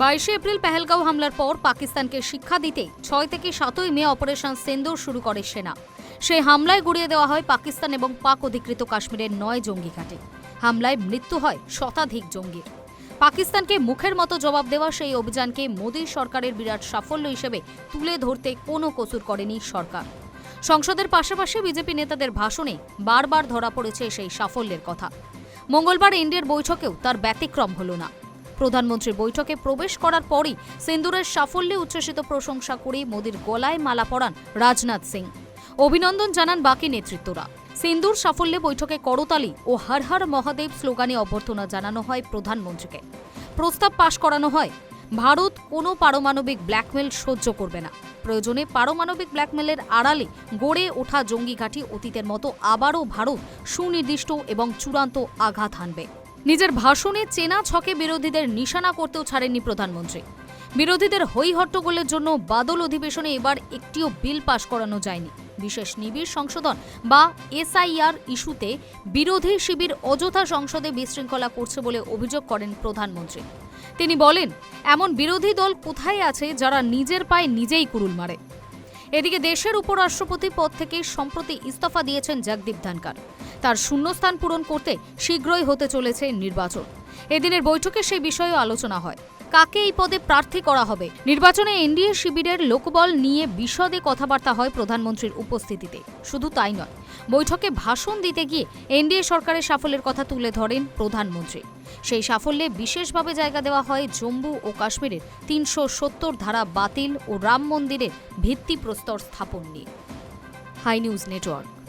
বাইশে এপ্রিল পেহেলগাঁও হামলার পর পাকিস্তানকে শিক্ষা দিতে ছয় থেকে সাতই মে অপারেশন সেন্দুর শুরু করে সেনা। সেই হামলায় গুড়িয়ে দেওয়া হয় পাকিস্তান এবং পাক অধিকৃত কাশ্মীরের নয় জঙ্গি ঘাটে। হামলায় মৃত্যু হয় শতাধিক জঙ্গির পাকিস্তানকে মুখের মতো জবাব দেওয়া সেই অভিযানকে মোদী সরকারের বিরাট সাফল্য হিসেবে তুলে ধরতে কোনো কসুর করেনি সরকার। সংসদের পাশাপাশি বিজেপি নেতাদের ভাষণে বারবার ধরা পড়েছে সেই সাফল্যের কথা। মঙ্গলবার এনডিএর বৈঠকেও তার ব্যতিক্রম হল না। প্রধানমন্ত্রীর বৈঠকে প্রবেশ করার পরই সিন্দুরের সাফল্যে উচ্ছ্বসিত প্রশংসা করে মোদির গলায় মালা পরান রাজনাথ সিং। অভিনন্দন জানান বাকি নেতৃত্বরা। সিন্দুর সাফল্যে বৈঠকে করতালি ও হর হর মহাদেব স্লোগানে অভ্যর্থনা জানানো হয় প্রধানমন্ত্রীকে। প্রস্তাব পাশ করানো হয়, ভারত কোনো পারমাণবিক ব্ল্যাকমেল সহ্য করবে না। প্রয়োজনে পারমাণবিক ব্ল্যাকমেলের আড়ালে গড়ে ওঠা জঙ্গি ঘাঁটি অতীতের মতো আবারও ভারত সুনির্দিষ্ট এবং চূড়ান্ত আঘাত হানবে। নিজের ভাষণে চেনা ছকে বিরোধীদের নিশানা করতেও ছাড়েননি প্রধানমন্ত্রী। বিরোধীদের হই হট্টগোলের জন্য বাদল অধিবেশনে এবার একটিও বিল পাশ করানো যায়নি। বিশেষ নিবিড় সংশোধন বা এসআইআর ইস্যুতে বিরোধী শিবির অযথা সংসদে বিশৃঙ্খলা করছে বলে অভিযোগ করেন প্রধানমন্ত্রী। তিনি বলেন, এমন বিরোধী দল কোথায় আছে যারা নিজের পায়ে নিজেই কুরুল মারে? এদিকে দেশের উপরাষ্ট্রপতি পদ থেকে সম্প্রতি ইস্তফা দিয়েছেন জগদীপ ধনকার তার শূন্যস্থান পূরণ করতে শীঘ্রই হতে চলেছে নির্বাচন। এদিনের বৈঠকে সেই বিষয়েও আলোচনা হয়। কাকে এই পদে প্রার্থী করা হবে? নির্বাচনে এনডিএ শিবিরের লোকবল নিয়ে বিশদে কথাবার্তা হয় প্রধানমন্ত্রীর উপস্থিতিতে। শুধু তাই নয়, বৈঠকে ভাষণ দিতে গিয়ে এনডিএ সরকারের সাফল্যের কথা তুলে ধরেন প্রধানমন্ত্রী। সেই সাফল্যে বিশেষভাবে জায়গা দেওয়া হয় জম্মু ও কাশ্মীরের তিনশো সত্তর ধারা বাতিল ও রাম মন্দিরের ভিত্তিপ্রস্তর স্থাপন নিয়ে। High news network.